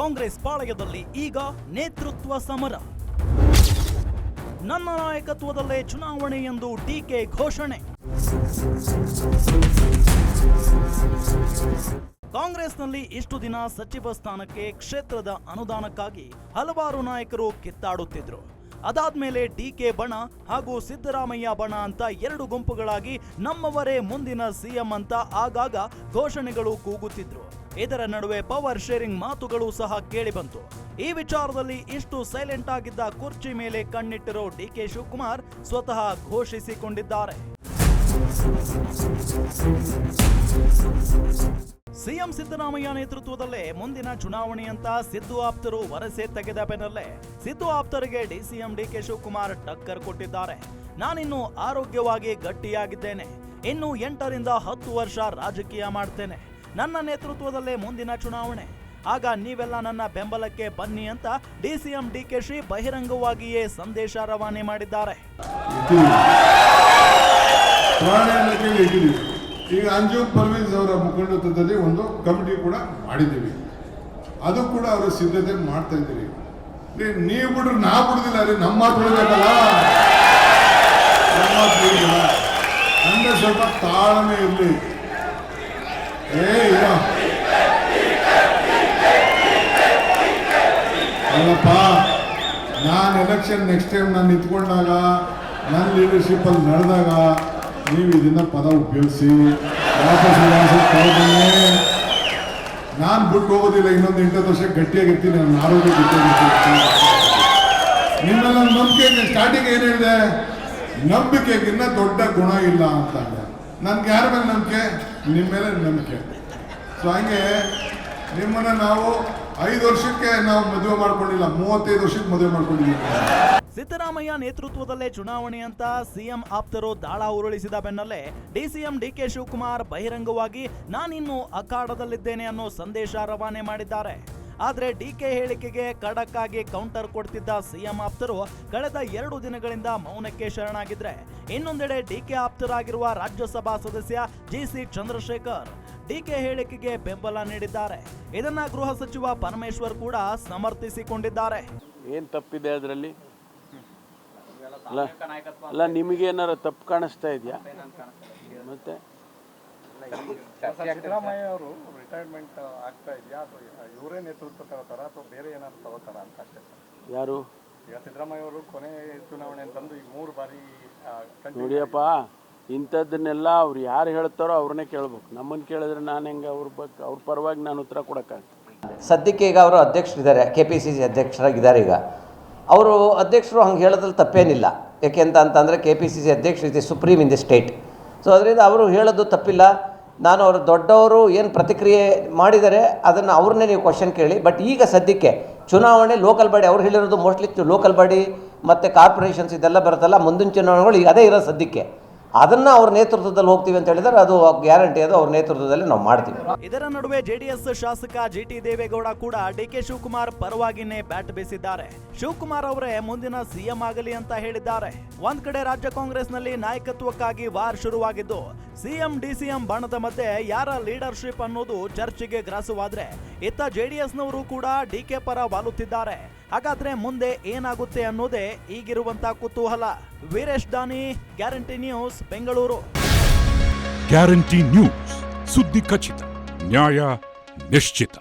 ಕಾಂಗ್ರೆಸ್ ಪಾಳಯದಲ್ಲಿ ಈಗ ನೇತೃತ್ವ ಸಮರ. ನನ್ನ ನಾಯಕತ್ವದಲ್ಲೇ ಚುನಾವಣೆ ಎಂದು ಟೀಕೆ ಘೋಷಣೆ. ಕಾಂಗ್ರೆಸ್ನಲ್ಲಿ ಇಷ್ಟು ದಿನ ಸಚಿವ ಸ್ಥಾನಕ್ಕೆ ಕ್ಷೇತ್ರದ ಅನುದಾನಕ್ಕಾಗಿ ಹಲವಾರು ನಾಯಕರು ಕಿತ್ತಾಡುತ್ತಿದ್ರು. ಅದಾದ್ಮೇಲೆ ಡಿಕೆ ಬಣ ಹಾಗೂ ಸಿದ್ದರಾಮಯ್ಯ ಬಣ ಅಂತ ಎರಡು ಗುಂಪುಗಳಾಗಿ ನಮ್ಮವರೇ ಮುಂದಿನ ಸಿಎಂ ಅಂತ ಆಗಾಗ ಘೋಷಣೆಗಳು ಕೂಗುತ್ತಿದ್ರು. ಇದರ ನಡುವೆ ಪವರ್ ಶೇರಿಂಗ್ ಮಾತುಗಳು ಸಹ ಕೇಳಿಬಂತು. ಈ ವಿಚಾರದಲ್ಲಿ ಇಷ್ಟು ಸೈಲೆಂಟ್ ಆಗಿದ್ದ ಕುರ್ಚಿ ಮೇಲೆ ಕಣ್ಣಿಟ್ಟಿರೋ ಡಿಕೆ ಶಿವಕುಮಾರ್ ಸ್ವತಃ ಘೋಷಿಸಿಕೊಂಡಿದ್ದಾರೆ. ಸಿಎಂ ಸಿದ್ದರಾಮಯ್ಯ ನೇತೃತ್ವದಲ್ಲೇ ಮುಂದಿನ ಚುನಾವಣೆಯಂತ ಸಿದ್ದು ಆಪ್ತರು ವರಸೆ ತೆಗೆದ ಬೆನ್ನಲ್ಲೇ ಸಿದ್ದು ಆಪ್ತರಿಗೆ ಡಿಸಿಎಂ ಡಿಕೆ ಶಿವಕುಮಾರ್ ಟಕ್ಕರ್ ಕೊಟ್ಟಿದ್ದಾರೆ. ನಾನಿನ್ನು ಆರೋಗ್ಯವಾಗಿ ಗಟ್ಟಿಯಾಗಿದ್ದೇನೆ. ಇನ್ನು ಎಂಟರಿಂದ ಹತ್ತು ವರ್ಷ ರಾಜಕೀಯ ಮಾಡ್ತೇನೆ. ನನ್ನ ನೇತೃತ್ವದಲ್ಲೇ ಮುಂದಿನ ಚುನಾವಣೆ. ಆಗ ನೀವೆಲ್ಲ ನನ್ನ ಬೆಂಬಲಕ್ಕೆ ಬನ್ನಿ ಅಂತ ಡಿಸಿಎಂ ಶ್ರೀ ಬಹಿರಂಗವಾಗಿಯೇ ಸಂದೇಶ ರವಾನೆ ಮಾಡಿದ್ದಾರೆ. ಈಗ ಅಂಜು ಪರ್ವೇಜ್ ಅವರ ಮುಖಂಡತ್ವದಲ್ಲಿ ಒಂದು ಕಮಿಟಿ ಕೂಡ ಮಾಡಿದ್ದೀವಿ. ಅದು ಕೂಡ ಅವರು ಸಿದ್ಧತೆ ಮಾಡ್ತಾ ಇದ್ದೀವಿ ನೀವು ಬಿಡ್ರು ನಾ ಬಿಡುದಿಲ್ಲ ರೀ, ನಮ್ಮ ಮಾತು ನಮ್ಮ ಸ್ವಲ್ಪ ತಾಳ್ಮೆ ಇರಲಿ. ಅಲ್ಲಪ್ಪ, ನಾನು ಎಲೆಕ್ಷನ್ ನೆಕ್ಸ್ಟ್ ಟೈಮ್ ನಾನು ನಿಂತ್ಕೊಂಡಾಗ ನನ್ನ ಲೀಡರ್ಶಿಪ್ಪಲ್ಲಿ ನಡೆದಾಗ ನೀವು ಇದನ್ನ ಪದ ಉಪಯೋಗಿಸಿ ನಾನು ಬಿಟ್ಟು ಹೋಗೋದಿಲ್ಲ, ಇನ್ನೊಂದು ಎಂಟತ್ತು ವರ್ಷ ಗಟ್ಟಿಯಾಗಿರ್ತೀನಿ, ನನ್ನ ಆರೋಗ್ಯ ಗಟ್ಟಿಯಾಗಿರ್ತೀನಿ. ನನ್ನ ನಂಬಿಕೆ ಸ್ಟಾರ್ಟಿಂಗ್ ಏನು ಹೇಳಿದೆ? ನಂಬಿಕೆಗಿನ್ನ ದೊಡ್ಡ ಗುಣ ಇಲ್ಲ ಅಂತ ನನ್ಗೆ ಯಾರ ಮೇಲೆ ನಂಬಿಕೆ? ನಿಮ್ಮ ಮೇಲೆ ನಂಬಿಕೆ. ಸೊ ಹಂಗೆ ನಿಮ್ಮನ್ನು ನಾವು ಐದು ವರ್ಷಕ್ಕೆ ನಾವು ಮದುವೆ ಮಾಡ್ಕೊಂಡಿಲ್ಲ, ಮೂವತ್ತೈದು ವರ್ಷಕ್ಕೆ ಮದುವೆ ಮಾಡ್ಕೊಂಡಿದ್ದೀವಿ. ಸಿದ್ದರಾಮಯ್ಯ ನೇತೃತ್ವದಲ್ಲೇ ಚುನಾವಣೆ ಅಂತ ಸಿಎಂ ಆಪ್ತರು ದಾಳ ಉರುಳಿಸಿದ ಬೆನ್ನಲ್ಲೇ ಡಿಸಿಎಂ ಡಿಕೆ ಶಿವಕುಮಾರ್ ಬಹಿರಂಗವಾಗಿ ನಾನಿನ್ನು ಅಖಾಡದಲ್ಲಿದ್ದೇನೆ ಅನ್ನೋ ಸಂದೇಶ ರವಾನೆ ಮಾಡಿದ್ದಾರೆ. ಆದ್ರೆ ಡಿಕೆ ಹೇಳಿಕೆಗೆ ಖಡಕ್ ಆಗಿ ಕೌಂಟರ್ ಕೊಡ್ತಿದ್ದ ಸಿಎಂ ಆಪ್ತರು ಕಳೆದ ಎರಡು ದಿನಗಳಿಂದ ಮೌನಕ್ಕೆ ಶರಣಾಗಿದ್ರೆ. ಇನ್ನೊಂದೆಡೆ ಡಿಕೆ ಆಪ್ತರಾಗಿರುವ ರಾಜ್ಯಸಭಾ ಸದಸ್ಯ ಜಿಸಿ ಚಂದ್ರಶೇಖರ್ ಡಿಕೆ ಹೇಳಿಕೆಗೆ ಬೆಂಬಲ ನೀಡಿದ್ದಾರೆ. ಇದನ್ನ ಗೃಹ ಸಚಿವ ಪರಮೇಶ್ವರ್ ಕೂಡ ಸಮರ್ಥಿಸಿಕೊಂಡಿದ್ದಾರೆ. ಏನು ತಪ್ಪಿದೆ ಅದರಲ್ಲಿ? ಅಲ್ಲ, ನಿಮಗೆ ಏನಾರ ತಪ್ಪು ಕಾಣಿಸ್ತಾ ಇದೆಯಾ? ಮತ್ತೆ? ಸಿದ್ದರಾಮಯ್ಯ ಅವರು ರಿಟೈರ್ಮೆಂಟ್ ಆಗ್ತಾ ಇದೆಯಾ? ಅಥವಾ ಇವರೇ ನೇತೃತ್ವ ತಗೋತಾರ? ಅಥವಾ ಬೇರೆ ಏನಾದ್ರು ತಗೋತಾರ ಅಂತ ಅಷ್ಟೇ. ಸರ್ ಯಾರು? ಈಗ ಸಿದ್ದರಾಮಯ್ಯ ಅವರು ಕೊನೆ ಚುನಾವಣೆ ಅಂತಂದು ಈಗ ಮೂರು ಬಾರಿ ನೋಡಿಯಪ್ಪ ಇಂಥದ್ದನ್ನೆಲ್ಲ ಅವ್ರು ಯಾರು ಹೇಳ್ತಾರೋ ಅವ್ರನ್ನೇ ಕೇಳ್ಬೇಕು. ನಮ್ಮನ್ನು ಕೇಳಿದ್ರೆ ನಾನು ಹೆಂಗೆ ಅವ್ರ ಬಗ್ಗೆ ಅವ್ರ ಪರವಾಗಿ ನಾನು ಉತ್ತರ ಕೊಡೋಕ್ಕಾಗ್ತದೆ ಸದ್ಯಕ್ಕೆ ಈಗ ಅವರು ಅಧ್ಯಕ್ಷರಿದ್ದಾರೆ ಕೆ ಪಿ ಸಿ ಸಿ ಅಧ್ಯಕ್ಷರಾಗಿದ್ದಾರೆ ಈಗ. ಅವರು ಅಧ್ಯಕ್ಷರು ಹಂಗೆ ಹೇಳೋದ್ರಲ್ಲಿ ತಪ್ಪೇನಿಲ್ಲ. ಯಾಕೆಂತ ಅಂತಂದರೆ ಕೆ ಪಿ ಸಿ ಸಿ ಅಧ್ಯಕ್ಷರು ಇದೆ supreme in the state. So ಅದರಿಂದ ಅವರು ಹೇಳೋದು ತಪ್ಪಿಲ್ಲ. ನಾನು ಅವರು ದೊಡ್ಡವರು ಏನು ಪ್ರತಿಕ್ರಿಯೆ ಮಾಡಿದ್ದಾರೆ ಅದನ್ನು ಅವ್ರನ್ನೇ ನೀವು ಕ್ವಶನ್ ಕೇಳಿ. ಬಟ್ ಈಗ ಸದ್ಯಕ್ಕೆ ಚುನಾವಣೆ ಲೋಕಲ್ ಬಾಡಿ ಅವ್ರು ಹೇಳಿರೋದು ಮೋಸ್ಟ್ಲಿ ಲೋಕಲ್ ಬಾಡಿ ಮತ್ತು ಕಾರ್ಪೊರೇಷನ್ಸ್ ಇದೆಲ್ಲ ಬರುತ್ತಲ್ಲ, ಮುಂದಿನ ಚುನಾವಣೆಗಳು ಈಗ ಅದೇ ಇರೋ ಸದ್ಯಕ್ಕೆ. ಅದನ್ನು ಅವ್ರ ನೇತೃತ್ವದಲ್ಲಿ ಹೋಗ್ತೀವಿ ಅಂತ ಹೇಳಿದರೆ ಅದು ಗ್ಯಾರಂಟಿ ಅದು ಅವ್ರ ನೇತೃತ್ವದಲ್ಲಿ ನಾವು ಮಾಡ್ತೀವಿ. ಇದರ ನಡುವೆ ಜೆಡಿಎಸ್ ಶಾಸಕ ಜಿಟಿ ದೇವೇಗೌಡ ಕೂಡ ಡಿ ಕೆ ಶಿವಕುಮಾರ್ ಪರವಾಗಿನೇ ಬ್ಯಾಟ್ ಬೀಸಿದ್ದಾರೆ. ಶಿವಕುಮಾರ್ ಅವರೇ ಮುಂದಿನ ಸಿಎಂ ಆಗಲಿ ಅಂತ ಹೇಳಿದ್ದಾರೆ. ಒಂದ್ ಕಡೆ ರಾಜ್ಯ ಕಾಂಗ್ರೆಸ್ನಲ್ಲಿ ನಾಯಕತ್ವಕ್ಕಾಗಿ ವಾರ್ ಶುರುವಾಗಿದ್ದು, ಸಿಎಂ, ಡಿಸಿಎಂ ಬಣದ ಮಧ್ಯೆ ಯಾರ ಲೀಡರ್ಶಿಪ್ ಅನ್ನೋದು ಚರ್ಚೆಗೆ ಗ್ರಾಸವಾದ್ರೆ, ಇತ್ತ ಜೆಡಿಎಸ್ನವರು ಕೂಡ ಡಿಕೆ ಪರ ವಾಲುತ್ತಿದ್ದಾರೆ. ಹಾಗಾದ್ರೆ ಮುಂದೆ ಏನಾಗುತ್ತೆ ಅನ್ನೋದೇ ಈಗಿರುವಂತ ಕುತೂಹಲ. Veeresh Dani, guarantee news, Bengaluru. Guarantee news, ಸುದ್ದಿ ಖಚಿತ, ನ್ಯಾಯ ನಿಶ್ಚಿತ.